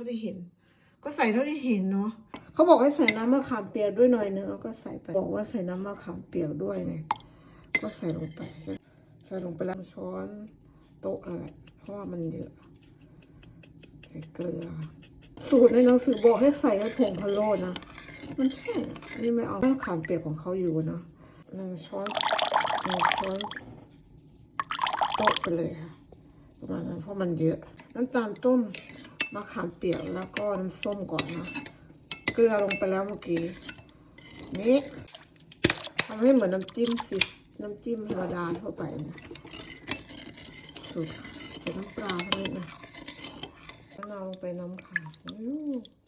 าที่เห็น ก็ใส่เท่าที่เห็นเนาะเขาบอกให้ใส่น้ำมะขามเปียกด้วยหน่อยนึงเอาก็ใส่ไปบอกว่าใส่น้ำมะขามเปียกด้วยไงก็ใส่ลงไปใส่ลงไปแล้วช้อนโต๊ะนั่นแหละเพราะว่ามันเยอะใส่เกลือสูตรในหนังสือบอกให้ใส่ผงพะโล้นะมันใช่นนี้ไม่เอามะขามเปียกของเขาอยู่เนาะหนึ่งช้อนหนึ่งช้อนโต๊ะไปเลยค่ะประมาณนั้นเพราะมันเยอะน้ำตาลต้ม มะขามเปียกแล้วก็น้ำส้มก่อนนะเกลือลงไปแล้วเมื่อกี้นี่ทำให้เหมือนน้ำจิ้มสิน้ำจิ้มธรรมดาทั่วไปนะสูตรใส่น้ำปลาเท่านี้นะมะนาวลงไปน้ำค่ะอู้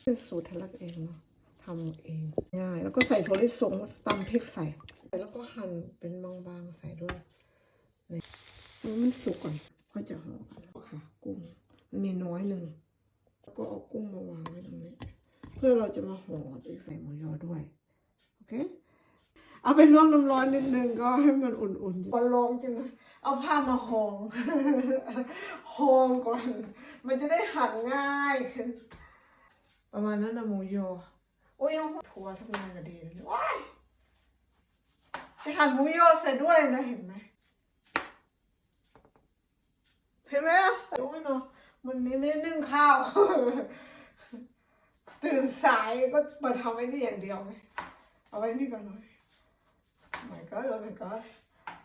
เป็นสูตรทะลักเองเนาะทำเองง่าย แล้วก็ใส่ถั่วลิสงตำพริกใส่แล้วก็หั่นเป็นบางๆใส่ด้วยมันมันสุกก่อนค่อยจะห่อค่ะกุ้งมีน้อยหนึ่ง ก็เอากุ้งมาวางไว้ตรงนี้ เพื่อเราจะมาห่อด้วยใส่หมูยอด้วย โอเค เอาไปลวกน้ำร้อนนิดนึงก็ให้มันอุ่นๆบอลลองจังเอาผ้ามาห่อห่อก่อน มันจะได้หั่นง่ายขึ้น ประมาณนั้นนะหมูยอ โอ้ยยังถั่วสักหน่อยก็ดีนะว้ายจะหั่นหมูยอใส่ด้วยนะเห็นไหมเห็นไหมอะดูให้หน่อย วันนี้ไม่นึ่งข้าว ตื่นสายก็มาทำไอ้นี่อย่างเดียวไงเอาไว้นี่ก่อนหน่อยไม่ก็โดนไม่ก็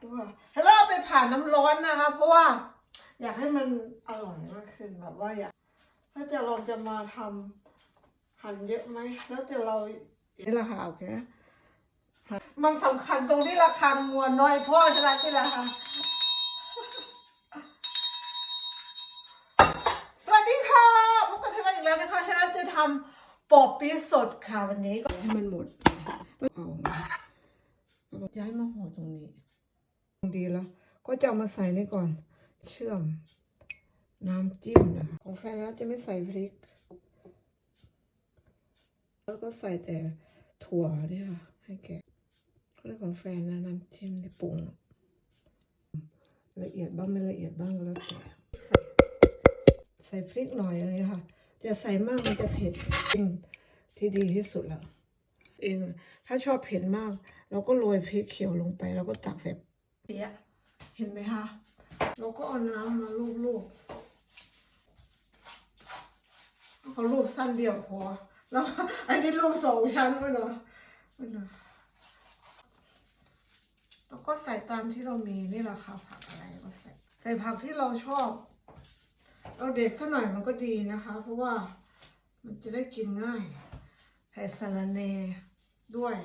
ดูว่าให้เราไปผ่านน้ำร้อนนะคะเพราะว่า อยากให้มันอร่อยมากขึ้นแบบว่าอยากถ้าจะเราจะมาทำหั่นเยอะไหมแล้วจะเรานี่ราคาโอเคมันสำคัญตรงที่ราคามวลน้อยพราะฉะนั้นที่ราคา สวัสดีค่ะพบกับเทเลอีกแล้วนะคะเทเลจะทำ ปอบปีสดค่ะวันนี้ก็ให้มันหมดเอาเอาย้ายมาห่อตรงนี้ดีแล้ว ก็จะเอามาใส่นี่ก่อน เชื่อม น้ำจิ้มนะคะของแฟนแล้วจะไม่ใส่พริก แล้วก็ใส่แต่ถั่วเนี่ยค่ะให้แกะเขาเรียกของแฟนนะน้ำจิ้มที่ปรุงละเอียดบ้างไม่ละเอียดบ้างก็แล้วแต่ใส่พริกหน่อยอะไรค่ะ จะใส่มากมันจะเผ็ดจริงที่ดีที่สุดแล้วเองถ้าชอบเผ็ดมาก เราก็โรยพริกเขียวลงไป แล้วก็ตักใส่เปี๊ยะเห็นไหมคะ เราก็เอาน้ำมาลูบๆเขาลูบสั้นเดียวพอแล้วอันนี้ลูบสองชั้นเนาะไม่เนาะแล้วก็ใส่ตามที่เรามีนี่แหละค่ะผักอะไรก็ใส่ ใส่ผักที่เราชอบ เราเด็ดสักหน่อยมันก็ดีนะคะ เพราะว่ามันจะได้กินง่ายใส่สลาเนด้วย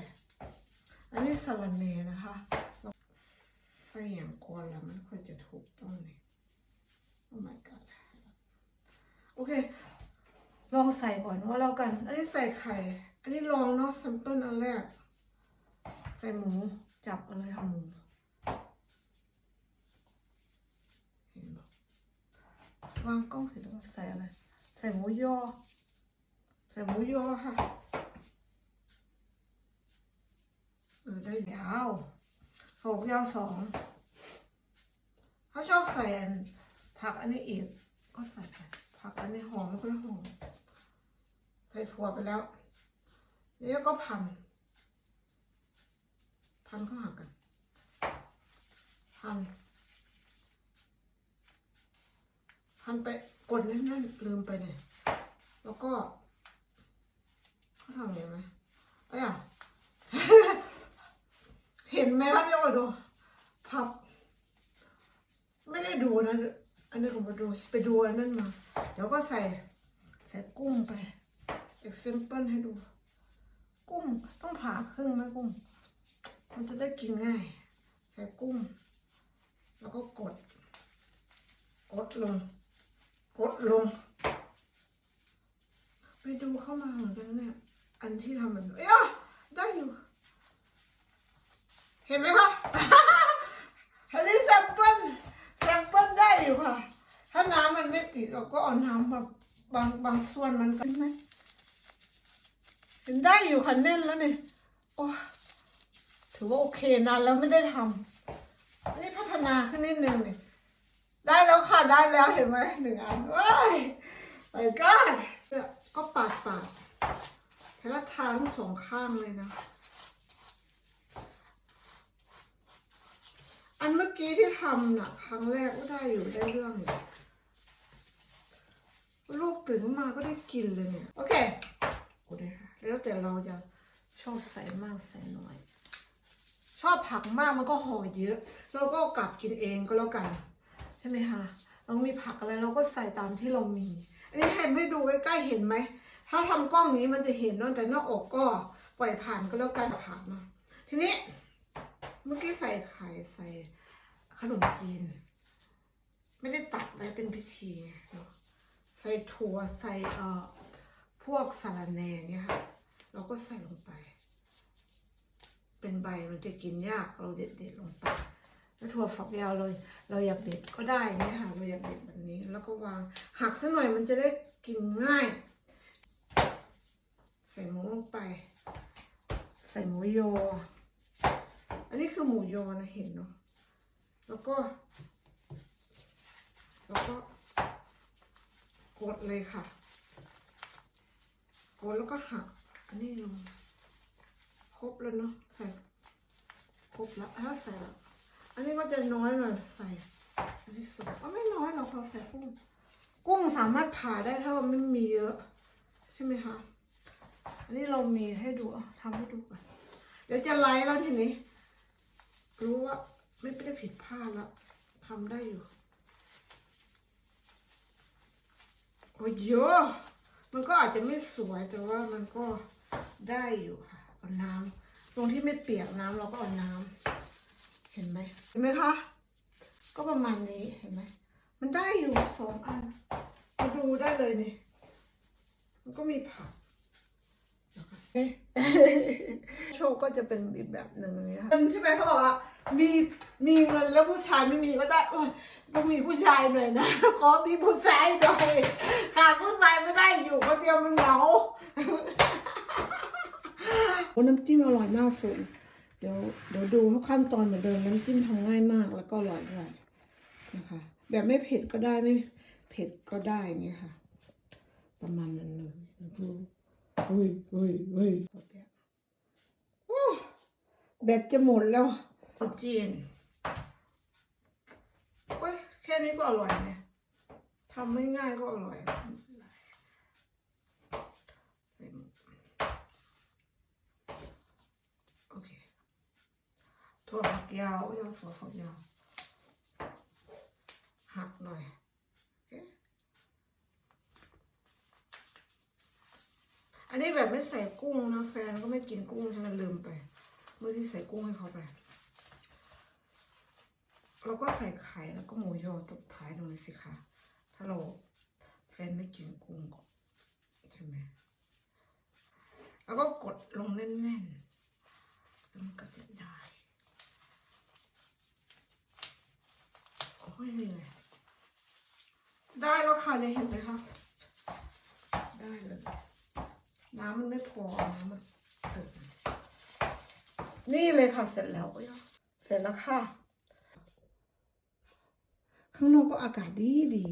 อันนี้สลาเนนะคะใส่อย่างก่อนแล้วมันค่อยจะถูกต้องเลยโอ้ my god โอเค ลองใส่ก่อนว่าแล้วกัน อันนี้ใส่ไข่ อันนี้ลองเนาะซัมเปิลอันแรก ใส่หมูจับอาเลยค่ะหมู เห็นบอก วางกล้องเสร็จแล้วใส่อะไร ใส่หมูยอ ใส่หมูยอค่ะ เออได้ยาวหกยาวสองถ้าชอบใส่ผักอันนี้อีก ก็ใส่ไปผักอันนี้หอมไม่ค่อยหอมใส่ถั่วไปแล้วนี่ก็พัน พันเข้าหากันพัน พันไปกดแน่นๆลืมไปเนี่ย แล้วก็เขาทำยังไงไหมเอ้ยเห็นไหมว่าเนี่ยโอ้ดูพับ ไม่ได้ดูนะ อันนี้ผมมาดูไปดูอันนั้นมาเดี๋ยวก็ใส่ใส่กุ้งไป example ให้ดู กุ้งต้องผ่าครึ่งนะกุ้ง มันจะได้กินง่าย ใส่กุ้ง แล้วก็กด กดลง กดลง ไปดูเข้ามาเหมือนกันเนี่ย อันที่ทำมันเอ้ยได้อยู่ เห็นไหมคะอันนี้แซมเปิลแซมเปิลได้อยู่ค่ะ ถ้าน้ำมันไม่ติดเราก็เอาน้ำมาบางบางส่วนมันก็ไหมเห็นได้อยู่ค่ะแน่นแล้วนี่โอ้ถือว่าโอเคนานแล้วไม่ได้ทำนนี้พัฒนาขึ้นนิดนึงนี่ ได้แล้วค่ะ ได้แล้วเห็นไหมหนึ่งอันว้ายไปก้อนก็ปาดปาดใช้ละทาทั้งสองข้างเลยนะ อันเมื่อกี้ที่ทำน่ะ ครั้งแรกก็ได้อยู่ได้เรื่องอยู่ลูกตื่นมาก็ได้กินเลยเนี่ย โอเคโอ้ได้ค่ะแล้วแต่เราจะชอบใส่มากใส่น้อย ชอบผักมากมันก็ห่อเยอะ เราก็กลับกินเองก็แล้วกัน ใช่ไหมคะเรามีผักอะไรเราก็ใส่ตามที่เรามีอันนี้เห็นไม่ดูใกล้ๆเห็นไหมถ้าทำกล้องนี้มันจะเห็นเนอะแต่หน้าอกก็ปล่อยผ่านก็แล้วกันผ่านมาทีนี้เมื่อกี้ใส่ไข่ใส่ขนมจีน ไม่ได้ตัดไว้เป็นพิธีไงใส่ถั่วใส่เอ่อพวกสาลาแหน่เนี่ยค่ะเราก็ใส่ลงไป เป็นใบมันจะกินยากเราเด็ดเด็ดๆลงไป ถั่วฝักยาวเลย เราอยากเด็ดก็ได้เนี่ยค่ะเราอยากเด็ดแบบนี้ แล้วก็วางหักซะหน่อยมันจะได้กินง่าย ใส่หมูลงไป ใส่หมูยอ อันนี้คือหมูยอนะเห็นเนาะแล้วก็ แล้วก็กดเลยค่ะกดแล้วก็หัก อันนี้ลงครบแล้วเนาะใส่ครบแล้วถ้าใส่แล้ว อันนี้ก็จะน้อยหน่อยใส่อันที่สองก็ไม่น้อยหรอกเราใส่กุ้ง กุ้งสามารถผ่าได้ถ้าเราไม่มีเยอะ ใช่ไหมคะ อันนี้เรามีให้ดูเอาทำให้ดูก่อนเดี๋ยวจะไลฟ์แล้วทีนี้ รู้ว่าไม่ได้ผิดพลาดแล้วทำได้อยู่โอ้ยเยอะมันก็อาจจะไม่สวยแต่ว่ามันก็ได้อยู่ค่ะเอาน้ำตรงที่ไม่เปียกน้ำเราก็เอาน้ำ เห็นไหมเห็นไหมคะ ก็ประมาณนี้เห็นไหมมันได้อยู่สองอันมาดูได้เลยนี่ มันก็มีผักโชคก็จะเป็นอีกแบบหนึ่งอย่างเงี้ยค่ะใช่ไหมเขาบอกว่ามีมีเงินแล้วผู้ชายไม่มีก็ได้ต้องมีผู้ชายหน่อยนะขอมีผู้ชายหน่อยขาดผู้ชายไม่ได้อยู่คนเดียวมันเหงาโอ้น้ำจิ้มอร่อยมากสุด เดี๋ยวเดี๋ยวดูทุกขั้นตอนเหมือนเดิมน้ำจิ้มทำง่ายมากแล้วก็อร่อยด้วยนะคะ แบบไม่เผ็ดก็ได้ไม่เผ็ดก็ได้อย่างเงี้ยค่ะ ประมาณนั้นเลยนะดูอุ้ยอุ้ยอุ้ยหมดแล้วโอ้แบตจะหมดแล้วจีนโอ้ยแค่นี้ก็อร่อยเนี่ยทำไม่ง่ายก็อร่อยไม่เป็นไรใส่หมดโอเค ถั่วฝักยาวไม่ต้องถั่วฝักยาวหักหน่อยอันนี้แบบไม่ใส่กุ้งนะแฟนก็ไม่กินกุ้งใช่ไหมลืมไปเมื่อที่ใส่กุ้งให้เขาไปเราก็ใส่ไข่แล้วก็หมูยอตบท้ายตรงนี้สิคะถ้าเราแฟนไม่กินกุ้งก็ใช่ไหมแล้วก็กดลงแน่นๆแล้วมันก็จะได้ โอ้ยนี่ไงได้แล้วค่ะเนี่ยเห็นไหมคะ ได้เลยน้ำมันไม่พอน้ำมันเติมนี่เลยค่ะเสร็จแล้วเสร็จแล้วค่ะ ข้างนอกก็อากาศดีดี